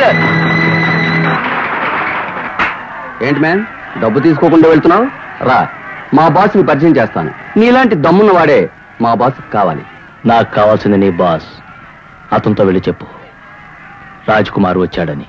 Sir. ఏంటి man? డబ్బు తీసుకోకుండా వెళ్తున్నావు? రా మా బాస్ని పరిచయం చేస్తాను. నీలాంటి దమ్మున్న వాడే మా బాస్ కావాలి. నాకు కావాల్సింది నీ బాస్. అతనితో వెళ్ళి చెప్పు. రాజ్ కుమార్ వచ్చాడని.